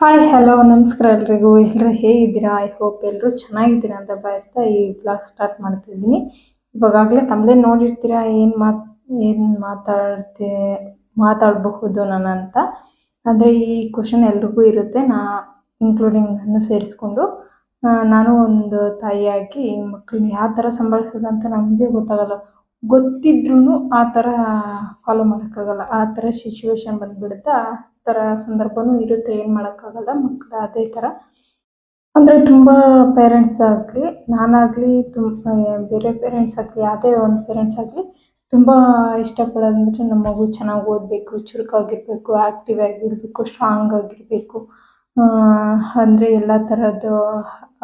Hi hello ನಮಸ್ಕಾರ ಎಲ್ರಿಗೂ. ಎಲ್ಲರೂ ಹೇಗಿದ್ದೀರಾ? ಐ ಹೋಪ್ ಎಲ್ಲರೂ ಚೆನ್ನಾಗಿದ್ದೀರಾ ಅಂತ ಬಯಸ್ತಾ ಈ ಬ್ಲಾಗ್ ಸ್ಟಾರ್ಟ್ ಮಾಡ್ತಿದ್ದೀನಿ. ಇವಾಗಲೇ ತಮ್ಮದೇ ನೋಡಿರ್ತೀರಾ? ಏನು ಮಾತು, ಏನು ಮಾತಾಡ್ತೆ, ಮಾತಾಡಬಹುದು ನಾನು ಅಂತ ಅಂದರೆ ಈ ಕ್ವಶನ್ ಎಲ್ರಿಗೂ ಇರುತ್ತೆ. ನಾ ಇನ್ಕ್ಲೂಡಿಂಗ್ ನಾನು ಸೇರಿಸ್ಕೊಂಡು ನಾನು ಒಂದು ತಾಯಿಯಾಗಿ ಮಕ್ಕಳನ್ನ ಯಾವ ಥರ ಸಂಭಾಳಿಸೋದು ಅಂತ ನಮಗೆ ಗೊತ್ತಾಗಲ್ಲ. ಗೊತ್ತಿದ್ರೂ ಆ ಥರ ಫಾಲೋ ಮಾಡೋಕ್ಕಾಗಲ್ಲ. ಆ ಥರ ಸಿಚುವೇಶನ್ ಬಂದ್ಬಿಡುತ್ತೆ? ಥರ ಸಂದರ್ಭನೂ ಇರುತ್ತೆ, ಏನು ಮಾಡೋಕ್ಕಾಗಲ್ಲ ಮಕ್ಕಳು ಅದೇ ಥರ ಅಂದರೆ ತುಂಬ ಪೇರೆಂಟ್ಸ್ ಆಗಲಿ, ನಾನಾಗಲಿ ತುಂಬ ಬೇರೆ ಪೇರೆಂಟ್ಸ್ ಆಗಲಿ, ಯಾವುದೇ ಒಂದು ಪೇರೆಂಟ್ಸ್ ಆಗಲಿ ತುಂಬ ಇಷ್ಟಪಡೋದಂದರೆ ನಮ್ಮ ಮಗು ಚೆನ್ನಾಗಿ ಓದಬೇಕು, ಚುರುಕಾಗಿರಬೇಕು ಆ್ಯಕ್ಟಿವ್ ಆಗಿರಬೇಕು ಸ್ಟ್ರಾಂಗ್ ಆಗಿರಬೇಕು. ಅಂದರೆ ಎಲ್ಲ ಥರದ್ದು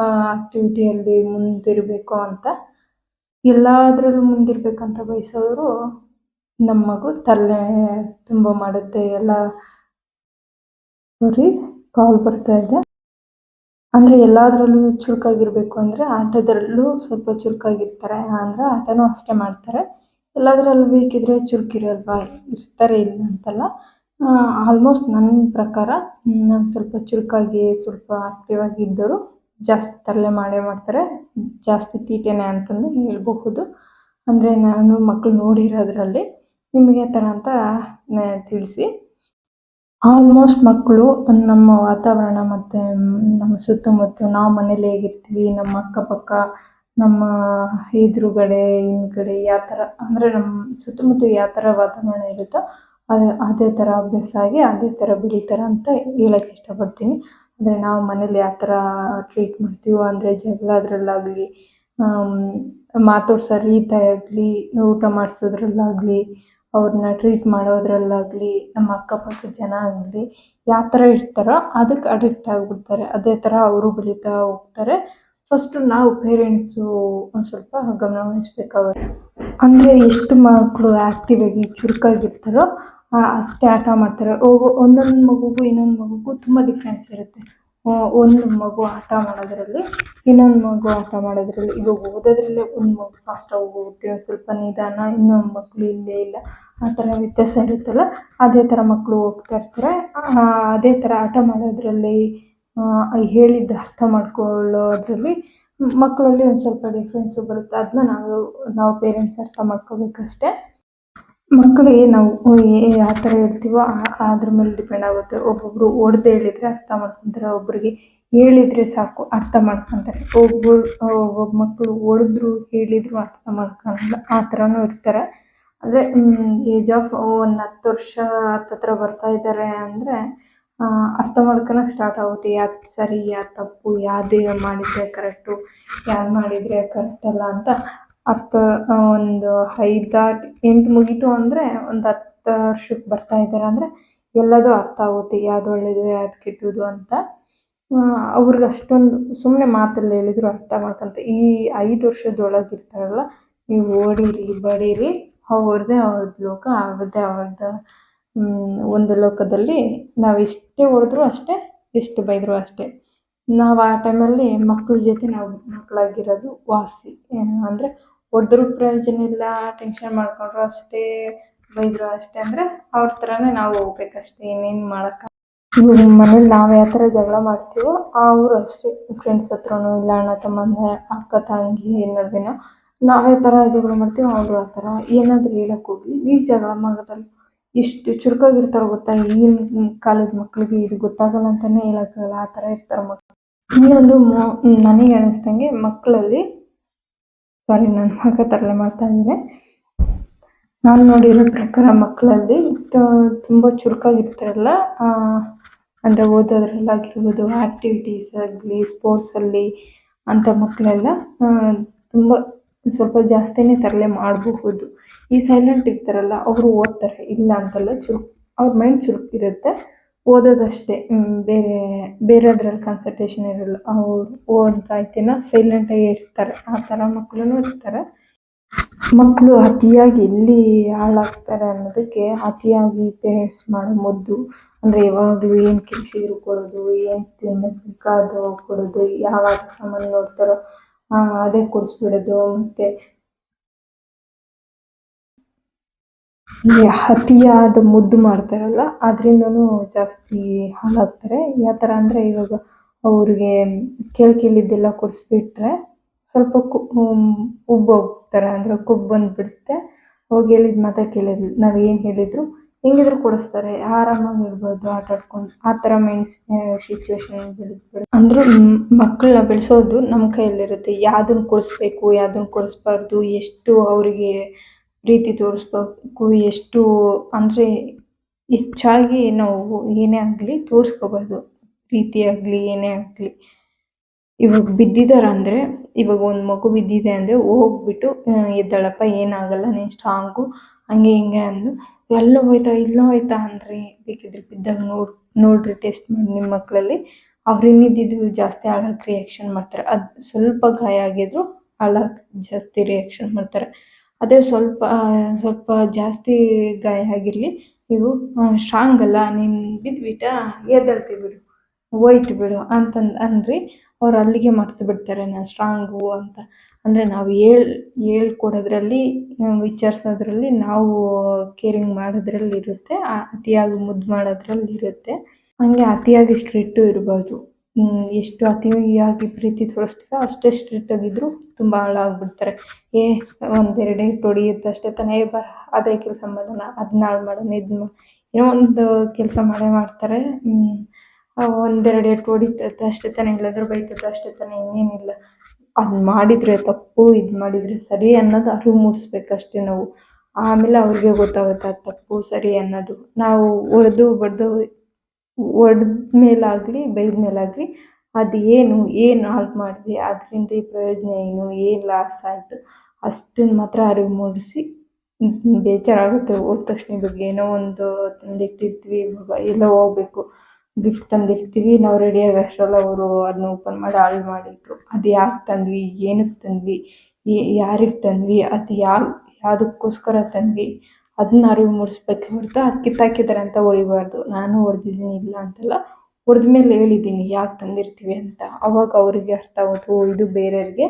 ಆ್ಯಕ್ಟಿವಿಟಿಯಲ್ಲಿ ಮುಂದಿರಬೇಕು ಅಂತ. ಎಲ್ಲದರಲ್ಲೂ ಮುಂದಿರಬೇಕಂತ ಬಯಸೋರು ನಮ್ಮ ಮಗು ತಲೆ ತುಂಬ ಮಾಡುತ್ತೆ. ಎಲ್ಲ ಸಾರಿ ಕಾಲ್ ಬರ್ತಾ ಇದೆ. ಅಂದರೆ ಎಲ್ಲದರಲ್ಲೂ ಚುರುಕಾಗಿರಬೇಕು ಅಂದರೆ ಆಟದಲ್ಲೂ ಸ್ವಲ್ಪ ಚುರುಕಾಗಿರ್ತಾರೆ. ಅಂದರೆ ಆಟನೂ ಅಷ್ಟೇ ಮಾಡ್ತಾರೆ. ಎಲ್ಲದರಲ್ಲೂ ಬೇಕಿದ್ರೆ ಚುರುಕಿರಲ್ವಾ ಇರ್ತಾರೆ ಇಲ್ಲ ಅಂತಲ್ಲ. ಆಲ್ಮೋಸ್ಟ್ ನನ್ನ ಪ್ರಕಾರ ನಾನು ಸ್ವಲ್ಪ ಚುರುಕಾಗಿ, ಸ್ವಲ್ಪ ಆಕ್ಟಿವ್ ಆಗಿ ಇದ್ದವರು ಜಾಸ್ತಿ ತರಲೆ ಮಾಡೇ ಮಾಡ್ತಾರೆ. ಜಾಸ್ತಿ ತೀಟೆನೇ ಅಂತಂದು ಹೇಳಬಹುದು. ಅಂದರೆ ನಾನು ಮಕ್ಕಳು ನೋಡಿರೋದ್ರಲ್ಲಿ ನಿಮಗೆ ಆ ಥರ ಅಂತ ತಿಳಿಸಿ. ಆಲ್ಮೋಸ್ಟ್ ಮಕ್ಕಳು, ನಮ್ಮ ವಾತಾವರಣ ಮತ್ತು, ನಮ್ಮ ಸುತ್ತಮುತ್ತ ನಾವು ಮನೇಲಿ ಹೇಗಿರ್ತೀವಿ, ನಮ್ಮ ಅಕ್ಕಪಕ್ಕ, ನಮ್ಮ ಎದುರುಗಡೆ, ಹಿಂದ್ಗಡೆ ಯಾವ ಥರ, ಅಂದರೆ ನಮ್ಮ ಸುತ್ತಮುತ್ತ ಯಾವ ಥರ ವಾತಾವರಣ ಇರುತ್ತೋ ಅದೇ ಅದೇ ಥರ ಅಭ್ಯಾಸ ಆಗಿ, ಅದೇ ಥರ ಬೆಳೀತಾರೆ ಅಂತ ಹೇಳೋಕ್ಕೆ ಇಷ್ಟಪಡ್ತೀನಿ. ಅಂದರೆ ನಾವು ಮನೇಲಿ ಯಾವ ಥರ ಟ್ರೀಟ್ ಮಾಡ್ತೀವೋ, ಅಂದರೆ ಜಗಳ ಅದರಲ್ಲಾಗಲಿ ಮಾತಾಡ್ಸೋ ರೀತಿ ಆಗಲಿ ಊಟ ಮಾಡಿಸೋದ್ರಲ್ಲಾಗಲಿ ಅವ್ರನ್ನ ಟ್ರೀಟ್ ಮಾಡೋದ್ರಲ್ಲಾಗಲಿ, ನಮ್ಮ ಅಕ್ಕಪಕ್ಕದ ಜನ ಆಗಲಿ, ಯಾವ ಥರ ಇರ್ತಾರೋ ಅದಕ್ಕೆ ಅಡಿಕ್ಟ್ ಆಗಿಬಿಡ್ತಾರೆ. ಅದೇ ಥರ ಅವರು ಬೆಳೀತಾ ಹೋಗ್ತಾರೆ. ಫಸ್ಟು ನಾವು ಪೇರೆಂಟ್ಸು ಒಂದು ಸ್ವಲ್ಪ ಗಮನ ವಹಿಸ್ಬೇಕಾಗುತ್ತೆ. ಅಂದರೆ ಎಷ್ಟು ಮಕ್ಕಳು ಆಕ್ಟಿವ್ ಆಗಿ ಚುರುಕಾಗಿರ್ತಾರೋ ಅಷ್ಟೇ ಆಟ ಮಾಡ್ತಾರೆ. ಒಬ್ಬ ಒಂದೊಂದು ಮಗುಗೂ ಇನ್ನೊಂದು ಮಗುಗೂ ತುಂಬ ಡಿಫ್ರೆನ್ಸ್ ಇರುತ್ತೆ. ಒಂದು ಮಗು ಆಟ ಮಾಡೋದ್ರಲ್ಲಿ, ಇನ್ನೊಂದು ಮಗು ಆಟ ಮಾಡೋದ್ರಲ್ಲಿ ಇವಾಗ ಓದೋದ್ರಲ್ಲೇ ಒಂದು ಮಗು ಫಾಸ್ಟಾಗಿ ಓದುತ್ತೆ ಒಂದು ಸ್ವಲ್ಪ ನಿಧಾನ, ಇನ್ನೊಂದು ಮಕ್ಕಳು ಇಲ್ಲೇ ಇಲ್ಲ, ಆ ಥರ ವ್ಯತ್ಯಾಸ ಇರುತ್ತಲ್ಲ, ಅದೇ ಥರ ಮಕ್ಕಳು ಹೋಗ್ತಾ ಇರ್ತಾರೆ. ಅದೇ ಥರ ಆಟ ಮಾಡೋದ್ರಲ್ಲಿ ಹೇಳಿದ್ದು ಅರ್ಥ ಮಾಡ್ಕೊಳ್ಳೋದ್ರಲ್ಲಿ ಮಕ್ಕಳಲ್ಲಿ ಒಂದು ಸ್ವಲ್ಪ ಡಿಫ್ರೆನ್ಸು ಬರುತ್ತೆ. ಅದನ್ನ ನಾವು ನಾವು ಪೇರೆಂಟ್ಸ್ ಅರ್ಥ ಮಾಡ್ಕೋಬೇಕಷ್ಟೆ. ಮಕ್ಕಳಿಗೆ ನಾವು ಯಾವ ಥರ ಹೇಳ್ತೀವೋ ಅದ್ರ ಮೇಲೆ ಡಿಪೆಂಡ್ ಆಗುತ್ತೆ. ಒಬ್ಬೊಬ್ಬರು ಹೊಡೆದು ಹೇಳಿದರೆ ಅರ್ಥ ಮಾಡ್ಕೊತಾರೆ, ಒಬ್ಬರಿಗೆ ಹೇಳಿದರೆ ಸಾಕು, ಅರ್ಥ ಮಾಡ್ಕೊತಾರೆ. ಒಬ್ಬರು ಒಬ್ಬ ಮಕ್ಕಳು ಹೊಡೆದ್ರು ಹೇಳಿದ್ರು ಅರ್ಥ ಮಾಡ್ಕೊಳಲ್ಲ, ಆ ಥರನೂ ಇರ್ತಾರೆ. ಅಂದರೆ ಏಜ್ ಆಫ್ ಒಂದು ಹತ್ತು ವರ್ಷ ಹತ್ತತ್ರ ಬರ್ತಾ ಇದ್ದಾರೆ ಅಂದರೆ ಅರ್ಥ ಮಾಡ್ಕೊಳಕ್ ಸ್ಟಾರ್ಟ್ ಆಗುತ್ತೆ. ಯಾವ್ದು ಸರಿ ಯಾವ್ದು ತಪ್ಪು ಯಾವ್ದು ಮಾಡಿದರೆ ಕರೆಕ್ಟು ಯಾವ್ದು ಮಾಡಿದರೆ ಕರೆಕ್ಟ್ ಅಲ್ಲ ಅಂತ ಹತ್ತು ಒಂದು ಐದಾರು, ಎಂಟು ಮುಗೀತು ಅಂದರೆ ಒಂದು ಹತ್ತು ವರ್ಷಕ್ಕೆ ಬರ್ತಾ ಇದ್ದಾರೆ ಅಂದರೆ ಎಲ್ಲದೂ ಅರ್ಥ ಆಗುತ್ತೆ, ಯಾವ್ದು ಒಳ್ಳೇದು, ಯಾವ್ದು ಕೆಟ್ಟದ್ದು ಅಂತ. ಅವ್ರಿಗೆ ಅಷ್ಟೊಂದು ಸುಮ್ಮನೆ ಮಾತಲ್ಲಿ ಹೇಳಿದ್ರು ಅರ್ಥ ಮಾಡ್ಕೊಂತ, ಈ ಐದು ವರ್ಷದೊಳಗೆ ಇರ್ತಾರಲ್ಲ, ನೀವು ಓಡಿರಿ, ಬಡೀರಿ ಅವ್ರದ್ದೇ ಅವ್ರದ್ದು ಲೋಕ ಅವ್ರದ್ದೇ ಅವ್ರದ್ದು ಒಂದು ಲೋಕದಲ್ಲಿ ನಾವು ಎಷ್ಟೇ ಹೊಡೆದ್ರು ಅಷ್ಟೇ, ಎಷ್ಟು ಬೈದ್ರು ಅಷ್ಟೇ. ನಾವು ಆ ಟೈಮಲ್ಲಿ ಮಕ್ಕಳ ಜೊತೆ ನಾವು ಮಕ್ಕಳಾಗಿರೋದು ವಾಸಿ ಅಂದರೆ ಹೊಡೆದ್ರು ಪ್ರಯೋಜನ ಇಲ್ಲ ಟೆನ್ಷನ್ ಮಾಡ್ಕೊಂಡ್ರು ಅಷ್ಟೇ ಬೈದ್ರು ಅಷ್ಟೇ ಅಂದರೆ ಅವ್ರ ಥರನೇ ನಾವು ಹೋಗ್ಬೇಕಷ್ಟೇ ಇನ್ನೇನು ಮಾಡೋಕ್ಕ ಇವಾಗ ಮನೇಲಿ ನಾವು ಯಾವ ಥರ ಜಗಳ ಮಾಡ್ತೀವೋ ಅವರು ಅಷ್ಟೇ. ಫ್ರೆಂಡ್ಸ್ ಹತ್ರನು ಇಲ್ಲ ಅಣ್ಣ ತಮ್ಮಂದ ಅಕ್ಕ ತಂಗಿ ನಡುವೆನೋ ನಾವು ಯಾವ ಥರ ಜಗಳ ಮಾಡ್ತೀವೋ ಅವರು ಆ ಥರ ಏನಾದರೂ ಹೇಳಕ್ಕೆ ಹೋಗಿ ನೀವು ಜಗಳ ಮಾಡೋದಲ್ಲ ಎಷ್ಟು ಚುರುಕಾಗಿರ್ತಾರೆ ಗೊತ್ತಾ? ಈಗಿನ ಕಾಲದ ಮಕ್ಕಳಿಗೆ ಇದು ಗೊತ್ತಾಗಲ್ಲ ಅಂತಲೇ ಹೇಳೋಕ್ಕಾಗಲ್ಲ ಆ ಥರ ಇರ್ತಾರೆ ಮಕ್ಕಳು ಇನ್ನೊಂದು ನನಗೆ ಅನ್ನಿಸ್ದಂಗೆ ಮಕ್ಕಳಲ್ಲಿ ಸಾರಿ ನನ್ನ ಮಗ ತರಲೆ ಮಾಡ್ತಾ ಇದ್ದಾನೆ. ನಾನು ನೋಡಿರೋ ಪ್ರಕಾರ ಮಕ್ಕಳಲ್ಲಿ ತುಂಬ ಚುರುಕಾಗಿರ್ತಾರಲ್ಲ ಅಂದರೆ ಓದೋದ್ರಲ್ಲಾಗಿರ್ಬೋದು ಆ್ಯಕ್ಟಿವಿಟೀಸ್ ಆಗಲಿ ಸ್ಪೋರ್ಟ್ಸಲ್ಲಿ ಅಂಥ ಮಕ್ಕಳೆಲ್ಲ ತುಂಬ ಸ್ವಲ್ಪ ಜಾಸ್ತಿನೇ ತರಲೆ ಮಾಡಬಹುದು. ಈ ಸೈಲೆಂಟ್ ಇರ್ತಾರಲ್ಲ, ಅವರು ಓದ್ತಾರೆ, ಇಲ್ಲ ಅಂತಲ್ಲ ಚುರುಕು ಅವ್ರ ಮೈಂಡ್ ಚುರುಕಿರುತ್ತೆ. ಓದೋದಷ್ಟೇ. ಬೇರೆ, ಬೇರೆದ್ರಲ್ಲಿ ಕಾನ್ಸಂಟ್ರೇಷನ್ ಇರಲ್ಲ. ಅವ್ರು ಸೈಲೆಂಟ್ ಆಗಿ ಇರ್ತಾರೆ. ಆ ಥರ ಮಕ್ಕಳೂ ಇರ್ತಾರೆ. ಮಕ್ಕಳು ಅತಿಯಾಗಿ ಎಲ್ಲಿ ಹಾಳಾಗ್ತಾರೆ ಅನ್ನೋದಕ್ಕೆ ಅತಿಯಾಗಿ ಪೇರೆಂಟ್ಸ್ ಮಾಡೋ ಮದ್ದು, ಅಂದರೆ ಯಾವಾಗಲೂ ಏನು ಕೆಲಸ ಕೊಡೋದು ಏನು ತಿನ್ನಬೇಕಾದ ಕೊಡೋದು, ಯಾವಾಗ ಸಾಮಾನು ನೋಡ್ತಾರೋ ಅದೇ ಕೊಡಿಸ್ಬಿಡೋದು, ಮತ್ತು ಅತಿಯಾದ ಮುದ್ದು ಮಾಡ್ತಾರಲ್ಲ, ಅದರಿಂದನು ಜಾಸ್ತಿ ಹಾಳಾಗ್ತಾರೆ. ಯಾವ ಥರ ಅಂದರೆ ಇವಾಗ ಅವ್ರಿಗೆ ಕೇಳಿ ಕೇಳಿದ್ದೆಲ್ಲ ಕೊಡಿಸ್ಬಿಟ್ರೆ ಸ್ವಲ್ಪ ಕು ಉಬ್ಬೊಗ್ತಾರೆ ಅಂದರೆ ಕೊಬ್ಬು ಬಂದುಬಿಡುತ್ತೆ. ಹೋಗಿ ಹೇಳಿದ ಮಾತೇ ಕೇಳಿದ್ವಿ ನಾವು ಏನು ಹೇಳಿದ್ರು, ಹೆಂಗಿದ್ರು ಕೊಡಿಸ್ತಾರೆ ಆರಾಮಾಗಿ ಇರ್ಬೋದು ಆಟ ಆಡ್ಕೊಂಡು. ಆ ಥರ ಮೈಂಡ್ಸ್ ಸಿಚುವೇಶನ್ ಬೆಳೆದ್ಬಿಡು ಅಂದರೆ ಮಕ್ಕಳನ್ನ ಬೆಳೆಸೋದು ನಮ್ಮ ಕೈಯಲ್ಲಿರುತ್ತೆ. ಯಾವ್ದನ್ನ ಕೊಡಿಸ್ಬೇಕು ಯಾವ್ದನ್ನ ಕೊಡಿಸ್ಬಾರ್ದು, ಎಷ್ಟು ಅವರಿಗೆ ಪ್ರೀತಿ ತೋರಿಸ್ಬೇಕು, ಎಷ್ಟು ಅಂದರೆ ಹೆಚ್ಚಾಗಿ ನಾವು ಏನೇ ಆಗಲಿ ತೋರಿಸ್ಕೋಬಾರ್ದು ಪ್ರೀತಿ ಆಗಲಿ, ಏನೇ ಆಗಲಿ. ಇವಾಗ ಬಿದ್ದಿದ್ದಾರೆ ಅಂದರೆ, ಇವಾಗ ಒಂದು ಮಗು ಬಿದ್ದಿದೆ ಅಂದರೆ ಹೋಗ್ಬಿಟ್ಟು ಎದ್ದಾಳಪ್ಪ, ಏನಾಗಲ್ಲ, ನೀನು ಸ್ಟ್ರಾಂಗು ಹಂಗೆ ಹಿಂಗೆ ಅಂದು, ಎಲ್ಲೋ ಹೋಯ್ತಾ, ಇಲ್ಲೋ ಹೋಯ್ತಾ? ಅಂದ್ರೆ ಬೇಕಿದ್ರೆ ಬಿದ್ದಾಗ ನೋಡಿ, ನೋಡ್ರಿ ಟೆಸ್ಟ್ ಮಾಡಿ ನಿಮ್ಮ ಮಕ್ಕಳಲ್ಲಿ ಅವ್ರು ಇನ್ನಿದ್ದಿದ್ದು ಜಾಸ್ತಿ ಅಳಕ್ಕೆ ರಿಯಾಕ್ಷನ್ ಮಾಡ್ತಾರೆ. ಅದು ಸ್ವಲ್ಪ ಗಾಯ ಆಗಿದ್ರು ಅಳಕ್ಕೆ ಜಾಸ್ತಿ ರಿಯಾಕ್ಷನ್ ಮಾಡ್ತಾರೆ. ಅದೇ ಸ್ವಲ್ಪ ಸ್ವಲ್ಪ ಜಾಸ್ತಿ ಗಾಯ ಆಗಿರಲಿ. ನೀವು ಸ್ಟ್ರಾಂಗ್ ಅಲ್ಲ, ನೀನು ಬಿದ್ದುಬಿಟ್ಟಾ ಎದ್ದೇಳ್ತಿ ಬಿಡು, ಹೋಯ್ತು ಬಿಡು ಅಂತಂದು, ಅಂದ್ರಿ. ಅವ್ರು ಅಲ್ಲಿಗೆ ಮರ್ತು ಬಿಡ್ತಾರೆ, ನಾನು ಸ್ಟ್ರಾಂಗು ಅಂತ. ಅಂದರೆ ನಾವು ಹೇಳ್, ಹೇಳ್ಕೊಡೋದ್ರಲ್ಲಿ ವಿಚಾರಿಸೋದ್ರಲ್ಲಿ ನಾವು ಕೇರಿಂಗ್ ಮಾಡೋದ್ರಲ್ಲಿ ಇರುತ್ತೆ ಅತಿಯಾಗಿ ಮುದ್ದು ಮಾಡೋದ್ರಲ್ಲಿ ಇರುತ್ತೆ. ಹಂಗೆ ಅತಿಯಾಗಿ ಸ್ಟ್ರಿಕ್ಟು ಇರಬಾರ್ದು ಎಷ್ಟು ಅತಿಯಾಗಿ ಪ್ರೀತಿ ತೋರಿಸ್ತೀರೋ ಅಷ್ಟೇ ಸ್ಟ್ರಿಕ್ಟ್ ಆಗಿದ್ರು ತುಂಬ ಹಾಳಾಗ್ಬಿಡ್ತಾರೆ. ಏ, ಒಂದೆರಡು ಏಟು ಅಷ್ಟೇ ತಾನೇ ಬರ ಅದೇ ಕೆಲಸ ಮಾಡೋಣ ಅದನ್ನ ಹಾಳು ಮಾಡೋಣ ಇದನ್ನ ಏನೋ ಒಂದು ಕೆಲಸ ಮಾಡೇ ಮಾಡ್ತಾರೆ. ಒಂದೆರಡು ಎರಡು ಹೊಡಿತೈತೆ ಅಷ್ಟೇ ತಾನೇ ಇಲ್ಲಾಂದ್ರೆ ಬೈತೈತೆ ಅಷ್ಟೇ ತಾನೇ, ಇನ್ನೇನಿಲ್ಲ. ಅದು ಮಾಡಿದರೆ ತಪ್ಪು ಇದು ಮಾಡಿದರೆ ಸರಿ ಅನ್ನೋದು ಅರಿವು ಮೂಡಿಸ್ಬೇಕಷ್ಟೇ ನಾವು. ಆಮೇಲೆ ಅವ್ರಿಗೆ ಗೊತ್ತಾಗುತ್ತೆ ಅದು ತಪ್ಪು, ಸರಿ ಅನ್ನೋದು. ನಾವು ಹೊಡೆದು ಬಡ್ದು ಹೊಡ್ದ ಮೇಲಾಗಲಿ ಬೈದ ಮೇಲಾಗಲಿ, ಅದು ಏನು ಏನು ಹಾಳು ಮಾಡಿದ್ವಿ ಅದರಿಂದ ಪ್ರಯೋಜನ ಏನು ಏನು ಲಾಸ್ ಆಯಿತು ಅಷ್ಟನ್ನು ಮಾತ್ರ ಅರಿವು ಮೂಡಿಸಿ, ಬೇಜಾರಾಗುತ್ತೆ, ಹೋದ ತಕ್ಷಣ ಇವಾಗ ಏನೋ ಒಂದು ತಂದಿಟ್ಟಿರ್ತೀವಿ ಇವಾಗ ಎಲ್ಲೋ ಹೋಗ್ಬೇಕು ಗಿಫ್ಟ್ ತಂದಿರ್ತೀವಿ ನಾವು ರೆಡಿಯಾಗಿ ಅಷ್ಟರಲ್ಲಿ ಅವರು ಅದನ್ನ ಓಪನ್ ಮಾಡಿ ಹಾಳು ಮಾಡಿಟ್ರು. ಅದು ಯಾಕೆ ತಂದ್ವಿ ಏನಕ್ಕೆ ತಂದ್ವಿ ಯಾರಿಗೆ ತಂದ್ವಿ, ಅದು ಯಾವ, ಯಾವುದಕ್ಕೋಸ್ಕರ ತಂದ್ವಿ ಅದನ್ನ ಅರಿವು ಮೂಡಿಸ್ಬೇಕೆ ಹೊರತು ಅದು ಕಿತ್ತಾಕಿದ್ದಾರೆ ಅಂತ ಹೊಡಿಬಾರ್ದು ನಾನು ಹೊಡೆದಿದ್ದೀನಿ ಇಲ್ಲ ಅಂತಲ್ಲ ಹೊಡೆದ ಮೇಲೆ ಹೇಳಿದ್ದೀನಿ, ಯಾಕೆ ತಂದಿರ್ತೀವಿ ಅಂತ. ಅವಾಗ ಅವರಿಗೆ ಅರ್ಥ ಓ, ಇದು ಬೇರೆಯವ್ರಿಗೆ